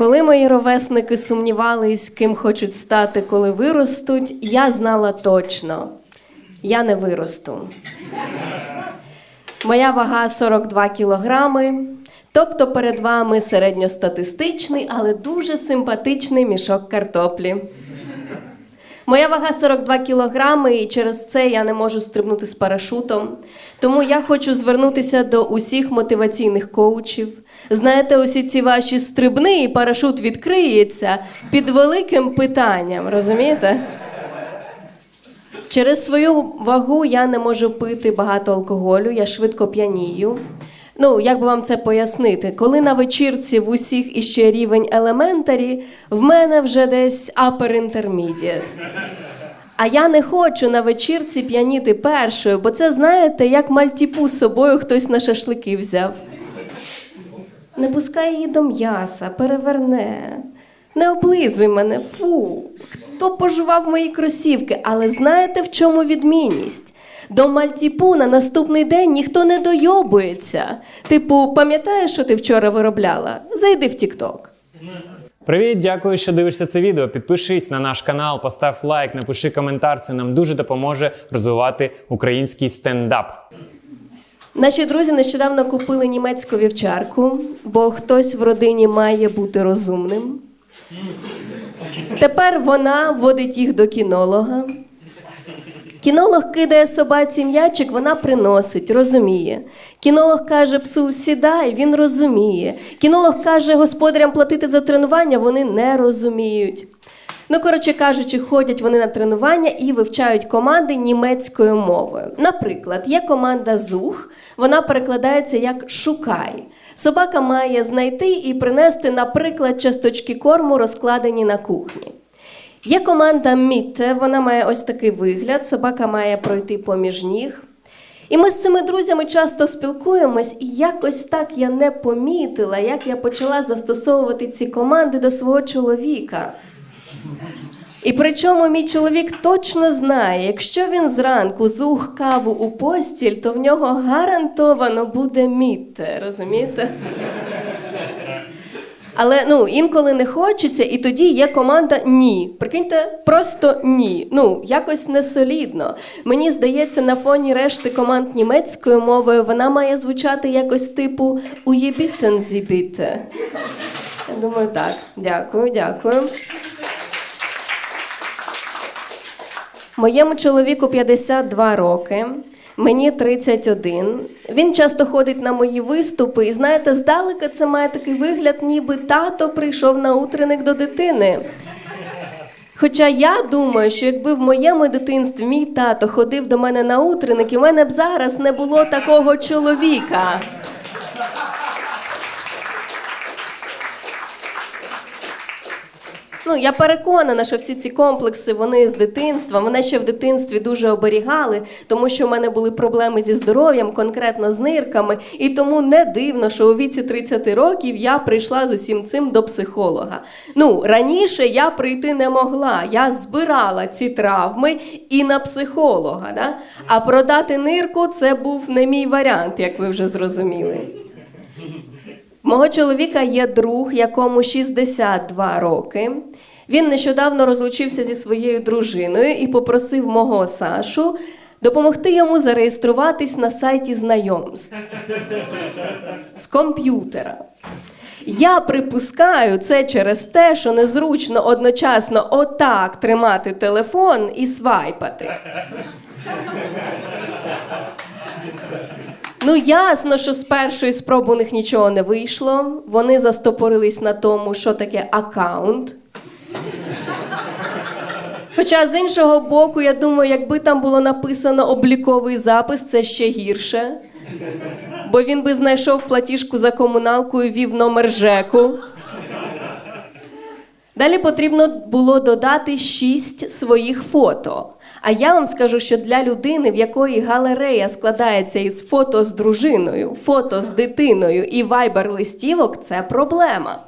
Коли мої ровесники сумнівались, ким хочуть стати, коли виростуть, я знала точно, я не виросту. Моя вага 42 кілограми, тобто перед вами середньостатистичний, але дуже симпатичний мішок картоплі. Моя вага 42 кілограми, і через це я не можу стрибнути з парашутом. Тому я хочу звернутися до усіх мотиваційних коучів. Знаєте, усі ці ваші стрибни і парашут відкриється під великим питанням, розумієте? Через свою вагу я не можу пити багато алкоголю, я швидко п'янію. Ну, як би вам це пояснити? Коли на вечірці в усіх іще рівень елементарі, в мене вже десь upper intermediate. А я не хочу на вечірці п'яніти першою, бо це, знаєте, як мальтіпу з собою хтось на шашлики взяв. Не пускай її до м'яса, переверне. Не облизуй мене, фу. Хто пожував мої кросівки, але знаєте, в чому відмінність? До мальтіпу на наступний день ніхто не дойобується. Типу, пам'ятаєш, що ти вчора виробляла? Зайди в Тік-Ток. Привіт, дякую, що дивишся це відео. Підпишись на наш канал, постав лайк, напиши коментар. Це нам дуже допоможе розвивати український стендап. Наші друзі нещодавно купили німецьку вівчарку, бо хтось в родині має бути розумним. Тепер вона водить їх до кінолога. Кінолог кидає собаці м'ячик, вона приносить, розуміє. Кінолог каже псу сідай, він розуміє. Кінолог каже господарям платити за тренування, вони не розуміють. Ну, коротше кажучи, ходять вони на тренування і вивчають команди німецькою мовою. Наприклад, є команда ЗУХ, вона перекладається як шукай. Собака має знайти і принести, наприклад, часточки корму, розкладені на кухні. Є команда Мітте, вона має ось такий вигляд, собака має пройти поміж ніг. І ми з цими друзями часто спілкуємось, і якось так я не помітила, як я почала застосовувати ці команди до свого чоловіка. І причому мій чоловік точно знає, якщо він зранку зух каву у постіль, то в нього гарантовано буде мітте, розумієте? Але ну інколи не хочеться, і тоді є команда ні. Прикиньте, просто ні. Ну якось не солідно. Мені здається, на фоні решти команд німецькою мовою вона має звучати якось типу «Уєбітен зібіте». Я думаю, так. Дякую, дякую. Моєму чоловіку 52 роки, мені 31. Він часто ходить на мої виступи, і знаєте, здалека це має такий вигляд, ніби тато прийшов на утреник до дитини. Хоча я думаю, що якби в моєму дитинстві мій тато ходив до мене на утреник, і в мене б зараз не було такого чоловіка. Ну, я переконана, що всі ці комплекси вони з дитинства. Мене ще в дитинстві дуже оберігали, тому що в мене були проблеми зі здоров'ям, конкретно з нирками. І тому не дивно, що у віці 30 років я прийшла з усім цим до психолога. Ну, раніше я прийти не могла. Я збирала ці травми і на психолога. Да? А продати нирку це був не мій варіант, як ви вже зрозуміли. Мого чоловіка є друг, якому 62 роки. Він нещодавно розлучився зі своєю дружиною і попросив мого Сашу допомогти йому зареєструватись на сайті знайомств з комп'ютера. Я припускаю це через те, що незручно одночасно отак тримати телефон і свайпати. Ну, ясно, що з першої спроби у них нічого не вийшло. Вони застопорились на тому, що таке аккаунт. Хоча з іншого боку, я думаю, якби там було написано обліковий запис, це ще гірше. Бо він би знайшов платіжку за комуналку і вів номер ЖЕКу. Далі потрібно було додати шість своїх фото. А я вам скажу, що для людини, в якої галерея складається із фото з дружиною, фото з дитиною і вайбер-листівок, це проблема.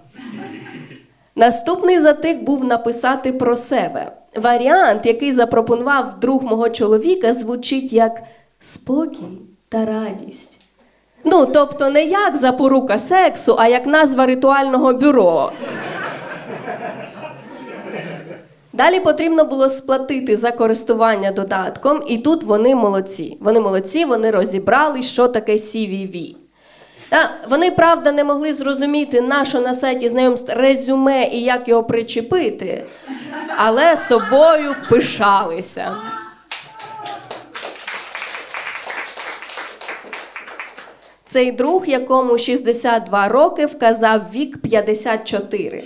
Наступний затик був написати про себе. Варіант, який запропонував друг мого чоловіка, звучить як спокій та радість. Ну, тобто не як запорука сексу, а як назва ритуального бюро. Далі потрібно було сплатити за користування додатком, і тут вони молодці. Вони молодці, вони розібрали, що таке CVV. Вони, правда, не могли зрозуміти, на що на сайті знайомств резюме і як його причепити, але собою пишалися. Цей друг, якому 62 роки, вказав вік 54.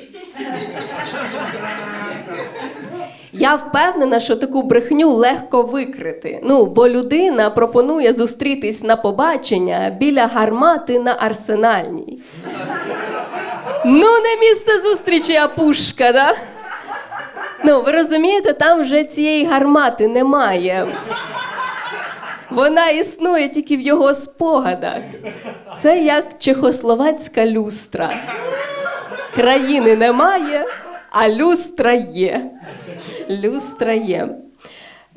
Я впевнена, що таку брехню легко викрити. Ну, бо людина пропонує зустрітись на побачення біля гармати на арсенальній. Ну, не місце зустрічі, а пушка, да? Ну, ви розумієте, там вже цієї гармати немає. Вона існує тільки в його спогадах. Це як чехословацька люстра. Країни немає, а люстра є. Люстра є.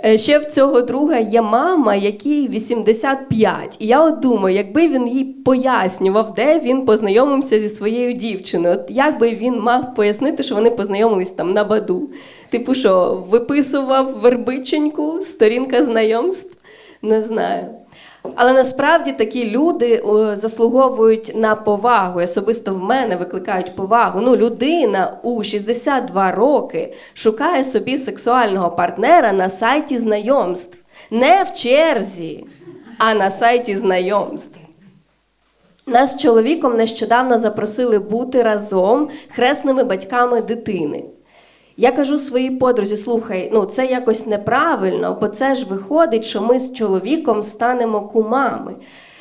Е, Ще в цього друга є мама, якій 85. І я от думаю, якби він їй пояснював, де він познайомився зі своєю дівчиною, от як би він мав пояснити, що вони познайомились там на баду. Типу, що виписував вербиченьку, сторінка знайомств? Не знаю. Але насправді такі люди заслуговують на повагу. І Особисто в мене викликають повагу. Ну, людина у 62 роки шукає собі сексуального партнера на сайті знайомств. Не в черзі, а на сайті знайомств. Нас з чоловіком нещодавно запросили бути разом хресними батьками дитини. Я кажу своїй подрузі: слухай, ну це якось неправильно, бо це ж виходить, що ми з чоловіком станемо кумами.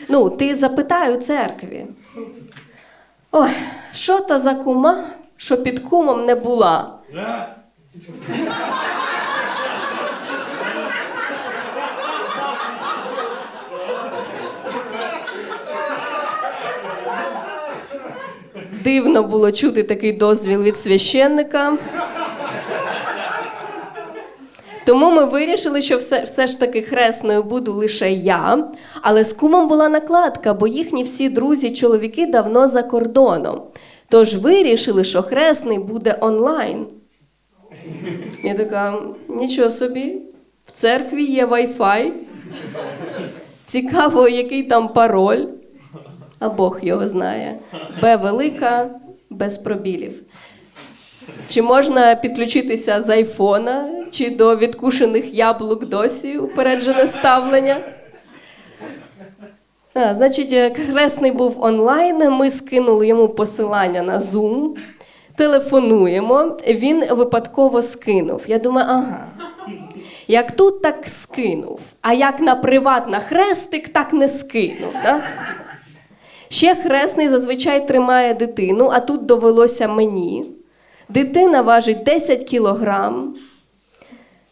Ну, ти запитай у церкві. Ой, що то за кума, що під кумом не була? Дивно було чути такий дозвіл від священника. Тому ми вирішили, що все, все ж таки хресною буду лише я. Але з кумом була накладка, бо їхні всі друзі-чоловіки давно за кордоном. Тож вирішили, що хресний буде онлайн. Я така, нічого собі, в церкві є Wi-Fi. Цікаво, який там пароль. А Бог його знає. Б велика, без пробілів. Чи можна підключитися з айфона, чи до відкушених яблук досі упереджене ставлення? А, значить, е, хресний був онлайн. Ми скинули йому посилання на Zoom, телефонуємо. Він випадково скинув. Я думаю, ага. Як тут, так скинув. А як на приват на хрестик, так не скинув. Да? Ще хресний зазвичай тримає дитину, а тут довелося мені. Дитина важить 10 кілограм.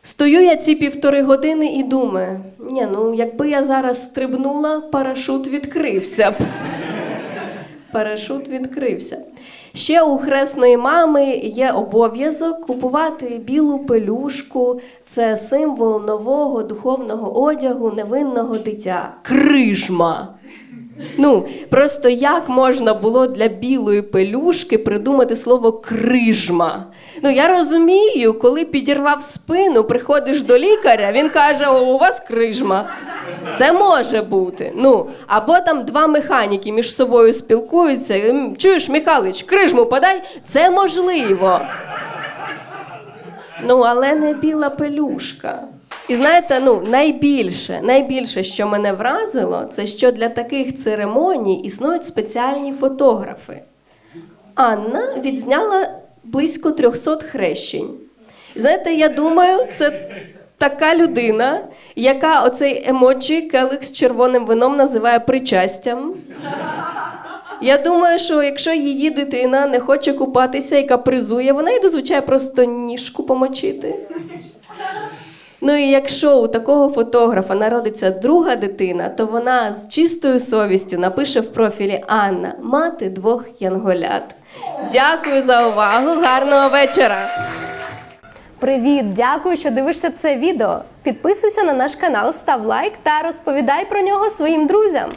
Стою я ці півтори години і думаю: ні, ну якби я зараз стрибнула, парашут відкрився б. Парашут відкрився. Ще у хресної мами є обов'язок купувати білу пелюшку. Це символ нового духовного одягу невинного дитя. Крижма. Ну, просто як можна було для білої пелюшки придумати слово крижма? Ну, я розумію, коли підірвав спину, приходиш до лікаря, він каже: О, у вас крижма. Це може бути. Ну, або там два механіки між собою спілкуються. «М, Чуєш, Михайлович, крижму подай, це можливо. Ну, але не біла пелюшка. І знаєте, ну найбільше, найбільше, що мене вразило, це що для таких церемоній існують спеціальні фотографи. Анна відзняла близько 300 хрещень. І знаєте, я думаю, це така людина, яка оцей емоджі келих з червоним вином називає причастям. Я думаю, що якщо її дитина не хоче купатися і капризує, вона їй дозвичай просто ніжку помочити. Ну і якщо у такого фотографа народиться друга дитина, то вона з чистою совістю напише в профілі Анна, мати двох янголят. Дякую за увагу, гарного вечора. Привіт! Дякую, що дивишся це відео. Підписуйся на наш канал, став лайк та розповідай про нього своїм друзям.